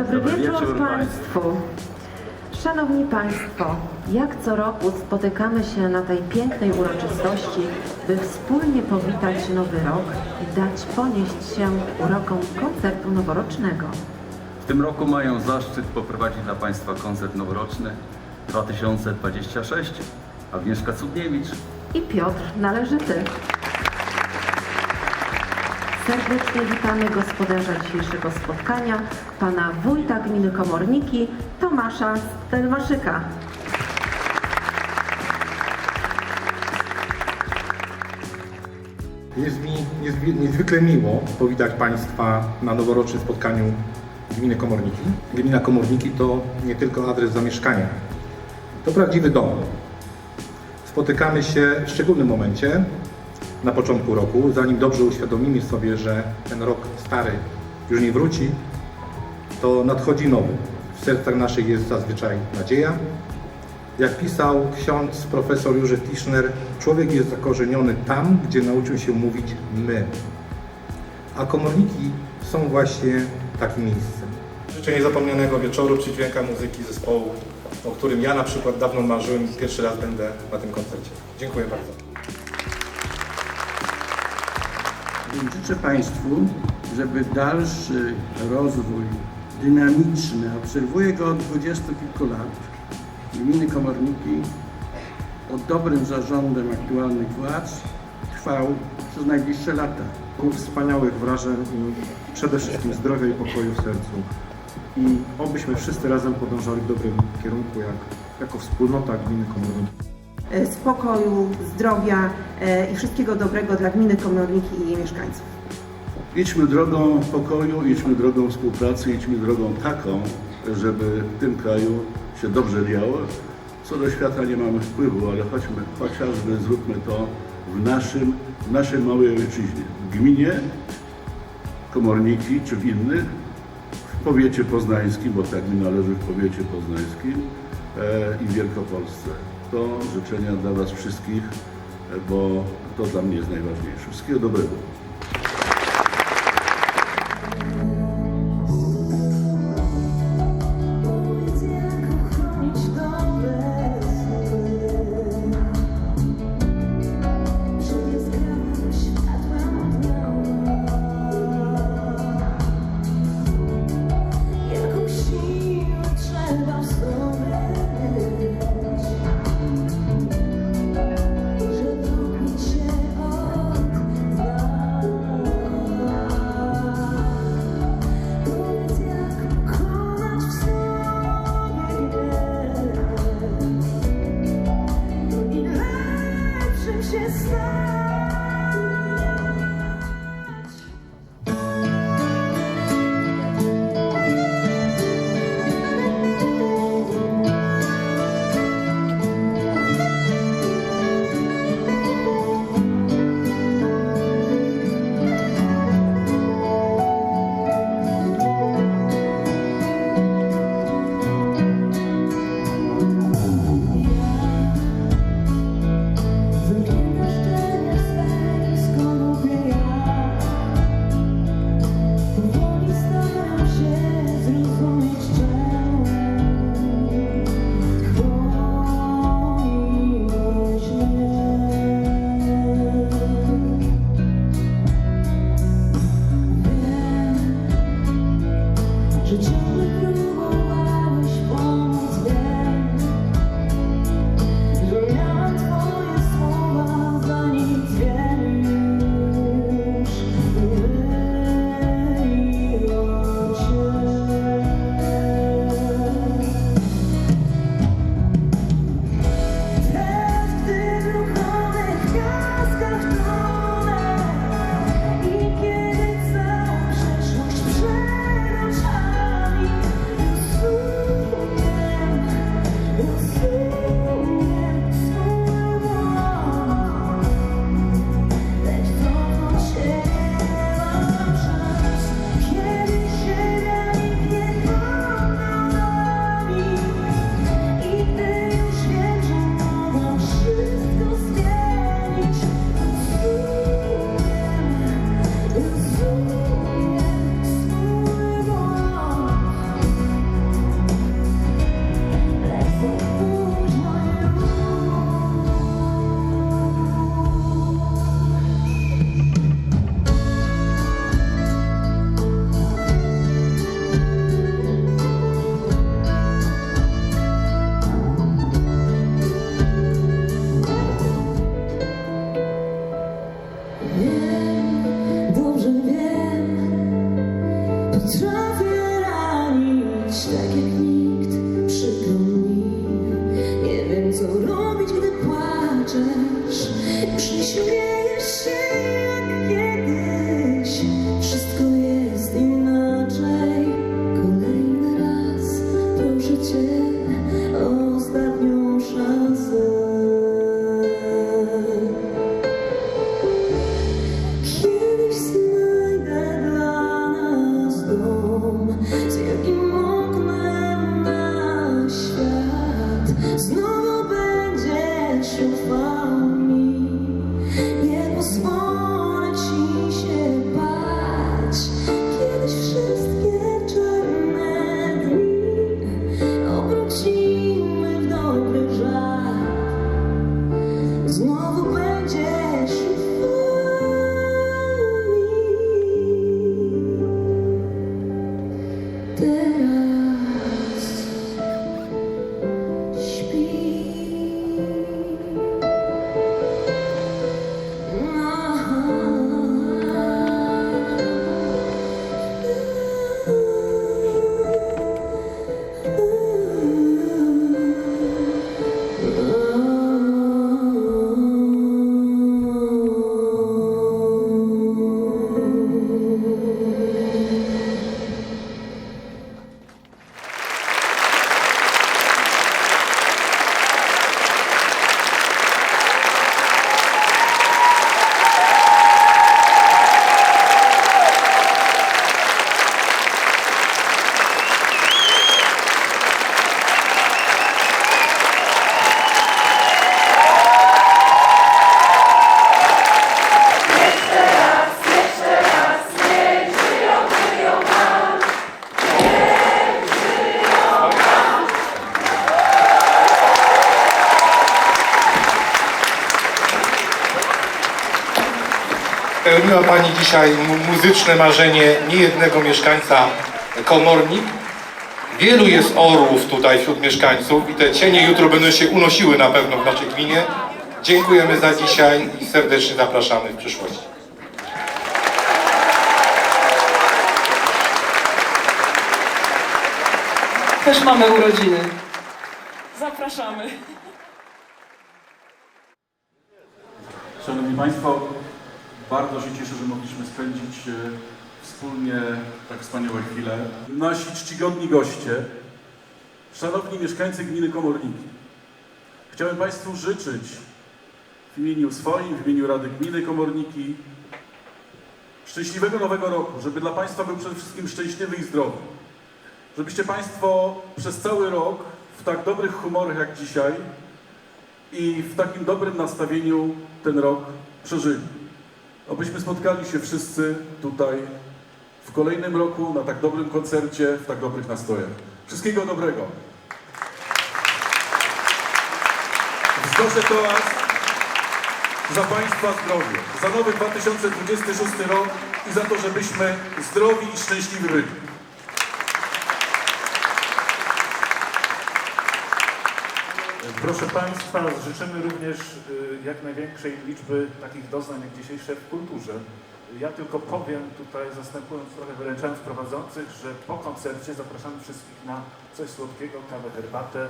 Dobry, Dobry wieczór, wieczór Państwu. Szanowni Państwo, jak co roku spotykamy się na tej pięknej uroczystości, by wspólnie powitać nowy rok i dać ponieść się urokom koncertu noworocznego. W tym roku mają zaszczyt poprowadzić dla Państwa koncert noworoczny 2026. Agnieszka Cudniewicz, I Piotr Należyty. Serdecznie witamy gospodarza dzisiejszego spotkania, pana wójta gminy Komorniki, Tomasza Stelmaszyka. Jest mi niezwykle miło powitać Państwa na noworocznym spotkaniu Gminy Komorniki. Gmina Komorniki to nie tylko adres zamieszkania, to prawdziwy dom. Spotykamy się w szczególnym momencie, na początku roku, zanim dobrze uświadomimy sobie, że ten rok stary już nie wróci, to nadchodzi nowy. W sercach naszych jest zazwyczaj nadzieja, jak pisał ksiądz profesor Józef Tischner, człowiek jest zakorzeniony tam, gdzie nauczył się mówić my. A komorniki są właśnie takim miejscem. Życzę niezapomnianego wieczoru przy dźwiękach muzyki zespołu, o którym ja na przykład dawno marzyłem i pierwszy raz będę na tym koncercie. Dziękuję bardzo. Życzę Państwu, żeby dalszy rozwój dynamiczny, obserwuję go od dwudziestu kilku lat, gminy Komorniki pod dobrym zarządem aktualnych władz trwał przez najbliższe lata. wspaniałych wrażeń przede wszystkim zdrowia i pokoju w sercu. I obyśmy wszyscy razem podążali w dobrym kierunku, jak, jako wspólnota gminy Komorniki. E, spokoju, zdrowia e, i wszystkiego dobrego dla gminy Komorniki i jej mieszkańców. Idźmy drogą pokoju, idźmy drogą współpracy, idźmy drogą taką, żeby w tym kraju się dobrze działo. Co do świata nie mamy wpływu, ale chodźmy, chociażby zróbmy to w naszym, w naszej małej ojczyźnie, w gminie Komorniki czy w innych, w powiecie poznańskim, bo tak mi należy w powiecie poznańskim e, i w Wielkopolsce. To życzenia dla Was wszystkich, bo to dla mnie jest najważniejsze. Wszystkiego dobrego. 时间会渡过 mi. Spełniła Pani dzisiaj mu- muzyczne marzenie niejednego mieszkańca komornik. Wielu jest orłów tutaj wśród mieszkańców i te cienie jutro będą się unosiły na pewno w naszej gminie. Dziękujemy za dzisiaj i serdecznie zapraszamy w przyszłości. Też mamy urodziny. Zapraszamy. Szanowni Państwo, bardzo się cieszę, że mogliśmy spędzić e, wspólnie tak wspaniałe chwile. Nasi czcigodni goście, szanowni mieszkańcy gminy Komorniki. Chciałem Państwu życzyć w imieniu swoim, w imieniu Rady Gminy Komorniki szczęśliwego nowego roku, żeby dla Państwa był przede wszystkim szczęśliwy i zdrowy. Żebyście Państwo przez cały rok w tak dobrych humorach jak dzisiaj i w takim dobrym nastawieniu ten rok przeżyli. Obyśmy spotkali się wszyscy tutaj w kolejnym roku na tak dobrym koncercie, w tak dobrych nastrojach. Wszystkiego dobrego. Wznoszę toast za Państwa zdrowie, za nowy 2026 rok i za to, żebyśmy zdrowi i szczęśliwi byli. Proszę Państwa, życzymy również y, jak największej liczby takich doznań jak dzisiejsze w kulturze. Ja tylko powiem tutaj, zastępując trochę wyręczając prowadzących, że po koncercie zapraszamy wszystkich na coś słodkiego, kawę, herbatę.